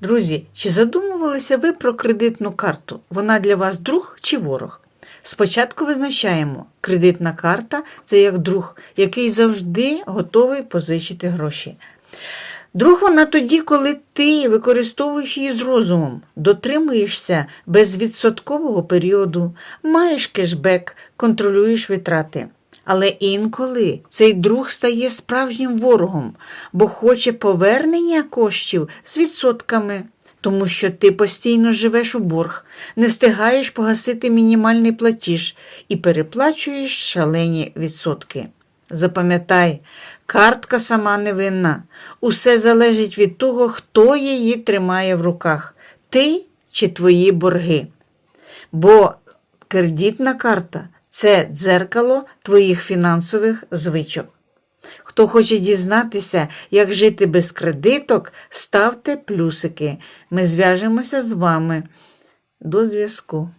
Друзі, чи задумувалися ви про кредитну карту? Вона для вас друг чи ворог? Спочатку визначаємо, кредитна карта це як друг, який завжди готовий позичити гроші. Друг вона тоді, коли ти використовуєш її з розумом, дотримуєшся безвідсоткового періоду, маєш кешбек, контролюєш витрати. Але інколи цей друг стає справжнім ворогом, бо хоче повернення коштів з відсотками, тому що ти постійно живеш у борг, не встигаєш погасити мінімальний платіж і переплачуєш шалені відсотки. Запам'ятай, картка сама не винна. Усе залежить від того, хто її тримає в руках, ти чи твої борги. Бо кредитна карта це дзеркало твоїх фінансових звичок. Хто хоче дізнатися, як жити без кредиток, ставте плюсики. Ми зв'яжемося з вами. До зв'язку.